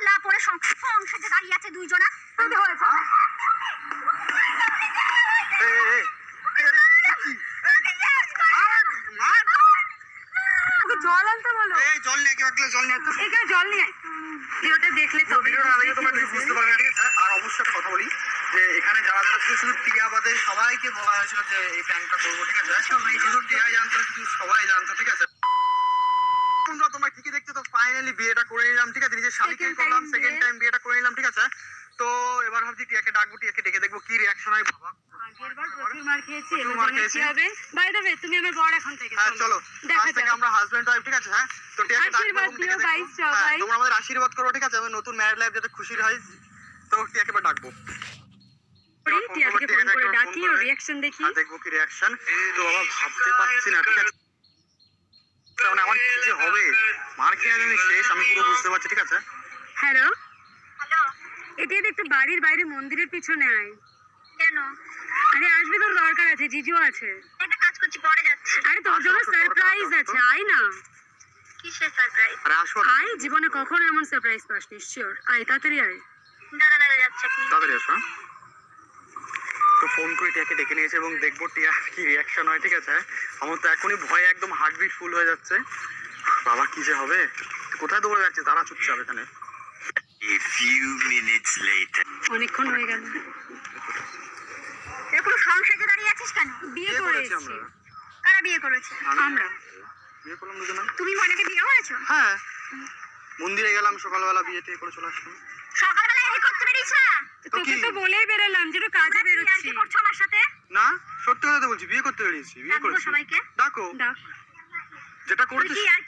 পাল্লা পরে সংসারে দাঁড়িয়ে আছে দুইজনা। হয়েছে জল আনতে বলো। এই, জল নিয়ে একে বাকলে জল নিয়ে। এখানে জল নিয়ে। ভিডিওটা দেখলে তো ভিডিওটা না তোমরা কিছু বুঝতে পারবে না, আর অবশ্যই কথা বলি যে এখানে যারা শুধু টিয়া বাদে সবাইকে বলা হয়েছিল যে এই প্র্যাঙ্কটা করব ঠিক আছে? শুধু টিয়াই জানতো শুধু সবাই জানতো ঠিক আছে তোমরা তোমরা ঠিকই দেখছ তো ফাইনালি বিয়েটা করে নিলাম ঠিক আছে? নিজের স্বামীকে করলাম সেকেন্ড টাইম বিয়েটা করে নিলাম ঠিক আছে? তো এবার ভাবছি টিয়াকে ডাকবো টিয়াকে ডেকে দেখব কি রিয়াকশন হয় বাবা। থেকে হ্যাঁ ঠিক আছে হ্যাঁ? আশীর্বাদ। হ্যাঁ, তোমরা আমাদের আশীর্বাদ করো ঠিক আছে? নতুন ম্যারেড লাইফ যাতে খুশির হয় তো টিয়াকে এবার ডাকবো। করি টিয়াকে ফোন করে ডাকি ফোন ওর করে- রিয়াকশন দেখি। দেখব কি রিয়াকশন এই তো বাবা ভাবতে পারছি না ঠিক আছে? মানে আমার কি যে হবে? মার খেয়ে আমি শেষ আমি পুরো বুঝতে পারছি ঠিক আছে? হ্যালো? হ্যালো? এটি একটু বাড়ির বাইরে মন্দিরের পিছনে আয়। কেন? আরে আসবি তোর দরকার আছে জিজু আছে। একটা কাজ করছি পরে যাচ্ছি। আরে তোর জন্য সারপ্রাইজ আছে আয় না। কিসের সারপ্রাইজ আরে আসো আয় জীবনে কখনো এমন সারপ্রাইজ পাসনি শিওর আয় তাড়াতাড়ি আয়। দাঁড়া দাঁড়া যাচ্ছে। তাড়াতাড়ি আসো হ্যাঁ? ফোন করে টিয়াকে ডেকে নিয়েছে এবং দেখব টিয়া কি রিয়াকশন হয় ঠিক আছে? আমার তো এখনই ভয়ে একদম হার্টবিট ফুল হয়ে যাচ্ছে। বাবা কি যে হবে? কোথায় দৌড়ে যাচ্ছে? তারা চুপচাপ এখানে. অনেকক্ষণ হয়ে গেল। এরকম সংসারে দাঁড়িয়ে আছিস কেন? বিয়ে বিয়ে করেছি। কারা বিয়ে করেছে? আমরা। বিয়ে করলাম দুজনে। তুমি ময়নাকে বিয়ে করেছ? হ্যাঁ। মন্দিরে গেলাম সকালবেলা বিয়ে টিয়ে করে চলে আসলাম। সকালবেলা এই করতে বেরিয়েছ তো তোকে তো বলেই বেরোলাম যে একটু কাজে কি করছ আমার সাথে? না সত্যি কথা বলছি বিয়ে করতে বেরিয়েছি বিয়ে করছি। সবাইকে? ডাকো। ডাক। যেটা তুই করেছিস কি আর